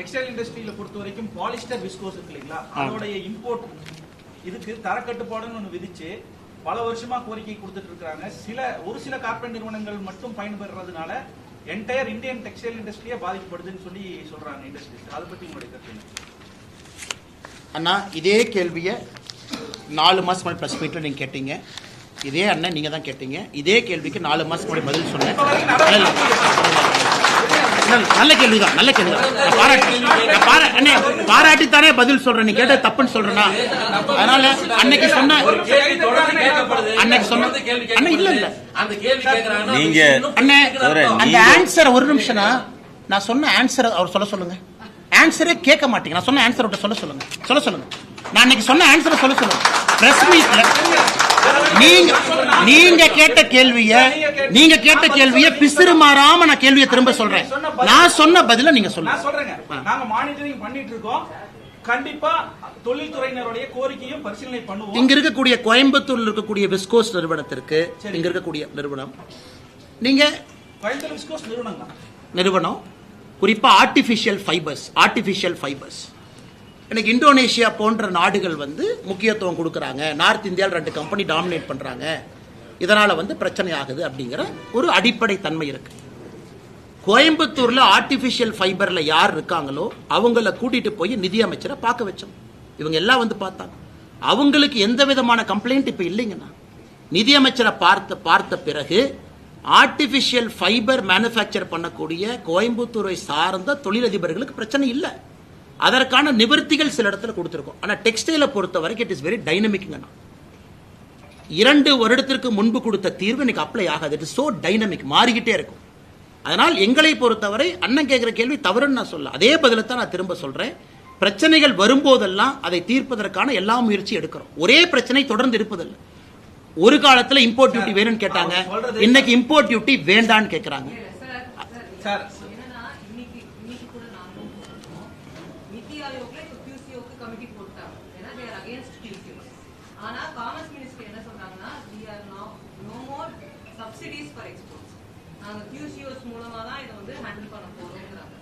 Textile இண்டஸ்ட்ரியில பொறுத்த வரைக்கும் பாலிஸ்டர் விஸ்கோஸ் இருக்கு இல்லைங்களா? அதோடைய இம்போர்ட் இதுக்கு தரக்கட்டுப்பாடுன்னு ஒன்று விதிச்சு பல வருஷமா கோரிக்கை கொடுத்துட்டு இருக்காங்க. சில ஒரு சில கார்பரேட் நிறுவனங்கள் மட்டும் பயன்பெறதுனால என்டையர் இந்தியன் டெக்ஸ்டைல் இண்டஸ்ட்ரியே பாதிக்கப்படுதுன்னு சொல்லி சொல்றாங்க இண்டஸ்ட்ரீஸ் அதை பத்தி உங்களுடைய கருத்து? அண்ணா இதே கேள்வியை நாலு மாதம் முன்னாடி ப்ரெஸ் மீட்டில் நீங்கள் கேட்டீங்க. இதே அண்ணன் நீங்கள் தான் கேட்டீங்க. இதே கேள்விக்கு நாலு மாதம் முன்னாடி பதில் சொன்னேன் இல்ல, இல்ல. இல்ல, இல்ல, நல்ல கேள்வி தான் நல்ல கேள்வி தான் பாராட்டி நான் பாரா அண்ணே பாராட்டித்தானே பதில் சொல்றேன் நீ கேட்ட தப்புன்னு சொல்றேன்னா அதனால அன்னைக்கு சொன்ன. அன்னைக்கு சொன்ன- அண்ணா, இல்ல, இல்ல. நீங்க- அண்ணே. அந்த ஆன்சர் ஒரு நிமிஷம்னா நான் சொன்ன ஆன்சர் அவர் சொல்ல சொல்லுங்க ஆன்சரே கேட்க மாட்டீங்க நான் சொன்ன ஆன்சர் சொல்ல சொல்லுங்க சொல்ல சொல்லுங்க நான் அன்னைக்கு சொன்ன ஆன்சரை சொல்ல சொல்லுங்க பிரஸ் மீட்ல நீங்க நீங்க கேட்ட கேள்விய நீங்க கேட்ட கேள்விய பிசிறு மாறாம நான் கேள்வியை திரும்ப சொல்றேன். நான் சொன்ன பதில நீங்க சொல்லுங்க. சொல்றேங்க. நாங்க மானிட்டரிங் பண்ணிட்டு இருக்கோம். கண்டிப்பா தொழில்துறையினருடைய கோரிக்கையும் பரிசீலனை பண்ணுவோம். இங்க இருக்கக்கூடிய கோயம்புத்தூர்ல இருக்கக்கூடிய விஸ்கோஸ் நிறுவனத்திற்கு இங்க இருக்கக்கூடிய நிறுவனம். நீங்க கோயம்புத்தூர் விஸ்கோஸ் நிறுவனம் நிறுவனம் குறிப்பா ஆர்டிஃபிஷியல் ஃபைபர்ஸ் ஆர்டிஃபிஷியல் ஃபைபர்ஸ் எனக்கு இந்தோனேஷியா போன்ற நாடுகள் வந்து முக்கியத்துவம் கொடுக்குறாங்க. நார்த் இந்தியாவில் ரெண்டு கம்பெனி டாமினேட் பண்றாங்க. இதனால வந்து பிரச்சனை ஆகுது அப்படிங்கிற ஒரு அடிப்படை தன்மை இருக்கு. கோயம்புத்தூர்ல ஆர்டிஃபிஷியல் ஃபைபர்ல யார் இருக்காங்களோ அவங்கள கூட்டிட்டு போய் நிதியமைச்சரை பார்க்க வச்சோம். இவங்க எல்லாம் வந்து பார்த்தாங்க. அவங்களுக்கு எந்த விதமான கம்ப்ளைண்ட் இப்ப இல்லைங்கண்ணா நிதியமைச்சரை பார்த்த பார்த்த பிறகு ஆர்டிஃபிஷியல் ஃபைபர் மேனுஃபேக்சர் பண்ணக்கூடிய கோயம்புத்தூரை சார்ந்த தொழிலதிபர்களுக்கு பிரச்சனை இல்லை. அதற்கான நிவர்த்திகள் சில இடத்துல கொடுத்துருக்கோம். ஆனால் டெக்ஸ்டைலை பொறுத்த வரைக்கும் இட் இஸ் வெரி டைனமிக்ங்கண்ணா இரண்டு வருடத்திற்கு முன்பு கொடுத்த தீர்வு இன்னைக்கு அப்ளை ஆகாது. இட் சோ டைனமிக் மாறிக்கிட்டே இருக்கும். அதனால் எங்களை பொறுத்தவரை அண்ணன் கேட்கிற கேள்வி தவறுன்னு நான் சொல்ல அதே பதிலை தான் நான் திரும்ப சொல்றேன். பிரச்சனைகள் வரும்போதெல்லாம் அதை தீர்ப்பதற்கான எல்லா முயற்சி எடுக்கிறோம். ஒரே பிரச்சனை தொடர்ந்து இருப்பதில்லை. ஒரு காலத்துல இம்போர்ட் டியூட்டி வேணும்னு கேட்டாங்க. இன்னைக்கு இம்போர்ட் டியூட்டி வேண்டான்னு கேட்கறாங்க. சார் என்னன்னா இன்னைக்கு இன்னைக்கு கூட நாங்க போட்டிருக்கோம். நித்தி ஆயோக்ல இப்ப committee போட்டாங்க. ஏன்னா they are against QCO. ஆனா காமர்ஸ் மினிஸ்டர் என்ன சொல்றாங்கன்னா we are no no more subsidies for exports நாங்க கியூசிஓஸ் மூலமா தான் இதை வந்து ஹேண்டில் பண்ண போறோம்ங்கிறாங்க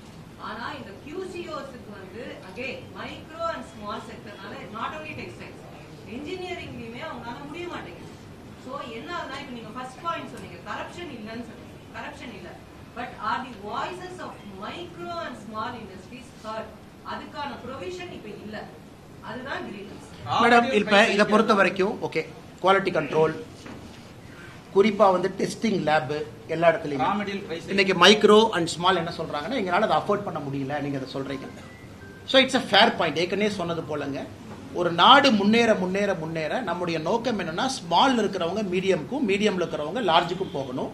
ஆனா இந்த கியூசிஓஸுக்கு வந்து அகே மைக்ரோ அண்ட் ஸ்மால் செக்டர்னால நாட் ஒன்லி டெக்ஸ்டைல்ஸ் இன்ஜினியரிங்லயுமே அவங்களால முடிய மாட்டேங்குது ஸோ என்ன ஆகுதுனா இப்போ நீங்க ஃபர்ஸ்ட் பாயிண்ட் சொன்னீங்க கரப்ஷன் இல்லைன்னு சொன்னீங்க கரப்ஷன் இல்லை but are the voices of micro and small industries heard அதுக்கான ப்ரொவிஷன் இப்போ இல்லை மேடம் இப்ப இதை பொறுத்த வரைக்கும் ஓகே குவாலிட்டி கண்ட்ரோல் குறிப்பா வந்து டெஸ்டிங் லேப் எல்லா இடத்துலயும். இன்னைக்கு மைக்ரோ அண்ட் ஸ்மால் என்ன சொல்றாங்கன்னா எங்களால அதை அஃபோர்ட் பண்ண முடியல நீங்க அதை சொல்றீங்க. So it's a fair point ஏற்கனவே சொன்னது போலங்க. ஒரு நாடு முன்னேற முன்னேற முன்னேற நம்முடைய நோக்கம் என்னன்னா ஸ்மால் இருக்கிறவங்க மீடியம்க்கும் மீடியம்ல இருக்கிறவங்க லார்ஜுக்கும் போகணும்.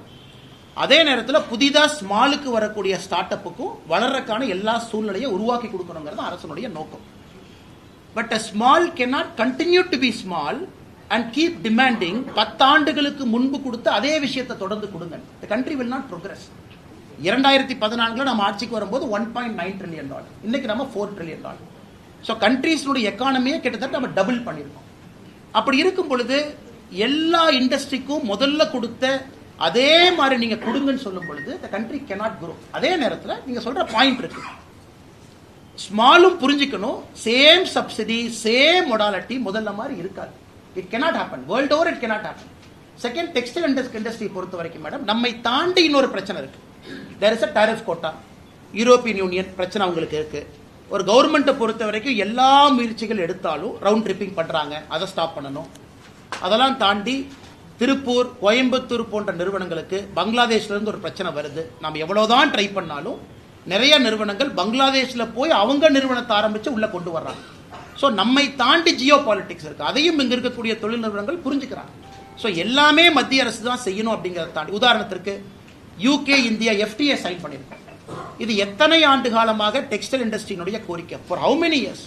அதே நேரத்தில் புதிதா ஸ்மாலுக்கு வரக்கூடிய ஸ்டார்ட் அப்புக்கும் வளர்றதுக்கான எல்லா சூழ்நிலையும் உருவாக்கி கொடுக்கணுங்கிறது அரசனுடைய நோக்கம். But a small cannot continue to be small and keep demanding பத்தாண்டுகளுக்கு முன்பு கொடுத்து அதே விஷயத்தை தொடர்ந்து கொடுங்க the country will not progress இரண்டாயிரத்தி பதினான்குல நம்ம ஆட்சிக்கு வரும்போது one point nine trillion dollar இன்னைக்கு நம்ம ஃபோர் ட்ரில்லியன் டாலர் ஸோ கண்ட்ரீஸ்னுடைய எக்கானமியை கிட்டத்தட்ட நம்ம டபுள் பண்ணியிருக்கோம். அப்படி இருக்கும் பொழுது எல்லா இண்டஸ்ட்ரிக்கும் முதல்ல கொடுத்த அதே மாதிரி நீங்க கொடுங்கன்னு சொல்லும் பொழுது த கண்ட்ரி கெனாட் குரோ அதே நேரத்தில் நீங்க சொல்ற பாயிண்ட் இருக்கு. ஸ்மாலும் புரிஞ்சுக்கணும் சேம் சப்சிடி சேம் மொடாலிட்டி முதல்ல மாதிரி இருக்காது. It cannot happen world over it cannot happen second textile industry பொறுத்த வரைக்கும் மேடம் நம்மை தாண்டி இன்னொரு பிரச்சனை இருக்கு. There is a tariff quota European union பிரச்சனை அவங்களுக்கு இருக்கு. ஒரு கவர்மெண்ட்டை பொறுத்த வரைக்கும் எல்லா முயற்சிகள் எடுத்தாலும் ரவுண்ட் ட்ரிப்பிங் பண்ணுறாங்க அதை ஸ்டாப் பண்ணணும். அதெல்லாம் தாண்டி திருப்பூர் கோயம்புத்தூர் போன்ற நிறுவனங்களுக்கு பங்களாதேஷ்லேருந்து ஒரு பிரச்சனை வருது. நம்ம எவ்வளோதான் ட்ரை பண்ணாலும் நிறைய நிறுவனங்கள் பங்களாதேஷில் போய் அவங்க நிறுவனத்தை ஆரம்பித்து உள்ளே கொண்டு வர்றாங்க. ஸோ நம்மை தாண்டி ஜியோ பாலிட்டிக்ஸ் இருக்குது அதையும் இங்கே இருக்கக்கூடிய தொழில் நிறுவனங்கள் புரிஞ்சுக்கிறாங்க. ஸோ எல்லாமே மத்திய அரசு தான் செய்யணும் அப்படிங்கிறத தாண்டி உதாரணத்திற்கு யூகே இந்தியா எஃப்டிஏ சைன் பண்ணியிருக்கோம் இது எத்தனை ஆண்டு காலமாக டெக்ஸ்டைல் இண்டஸ்ட்ரியினுடைய கோரிக்கை? ஃபார் ஹவு மெனி இயர்ஸ்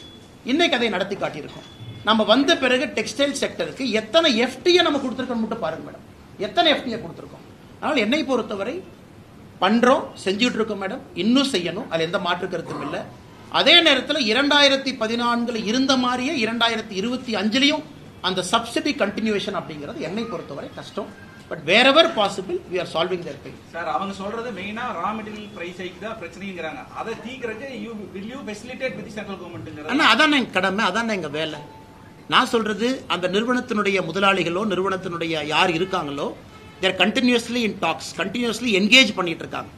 இன்னைக்கு அதை நடத்தி காட்டியிருக்கோம். நம்ம வந்த பிறகு டெக்ஸ்டைல் செக்டருக்கு எத்தனை எஃப்டியை நம்ம கொடுத்துருக்கோம் மட்டும் பாருங்க மேடம். எத்தனை எஃப்டியை கொடுத்துருக்கோம்? அதனால் என்னை பொறுத்தவரை பண்றோம் செஞ்சுட்டு இருக்கோம் மேடம். இன்னும் செய்யணும். அதுல எந்த மாற்று கருத்தும் இல்லை. அதே நேரத்தில் இரண்டாயிரத்தி பதினான்குல இருந்த மாதிரியே இரண்டாயிரத்தி இருபத்தி அஞ்சுலையும் அந்த சப்சிடி கண்டினியூவேஷன் அப்படிங்கிறது என்னை பொறுத்தவரை கஷ்டம். But wherever possible we are solving their pain sir அவங்க சொல்றது மெயினா ரா மெட்டீரியல் பிரைஸ் ஹைக் தான் பிரச்சனைங்கிறாங்க. அதை தீக்கிறதுக்கு you will you facilitate with central கவர்மெண்ட்ங்கிறது அண்ணா அதான் எங்க கடமை அதான் எங்க வேலை? நான் சொல்றது அந்த நிறுவனத்தினுடைய முதலாளிகளோ நிறுவனத்தினுடைய யார் இருக்காங்களோ their continuously in talks continuously engage பண்ணிட்டு இருக்காங்க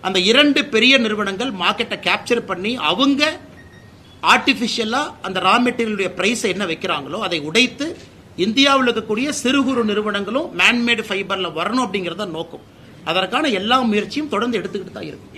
அந்த இரண்டு பெரிய நிறுவனங்கள் மார்க்கெட்டை கேப்சர் பண்ணி அவங்க ஆர்டிஃபிஷியலாக அந்த ரா மெட்டீரியலுடைய ப்ரைஸை என்ன வைக்கிறாங்களோ அதை உடைத்து இந்தியாவில் இருக்கக்கூடிய சிறு குறு நிறுவனங்களும் மேன்மேடு ஃபைபரில் வரணும் அப்படிங்கிறத நோக்கம். அதற்கான எல்லா முயற்சியும் தொடர்ந்து எடுத்துக்கிட்டு தான் இருக்கும்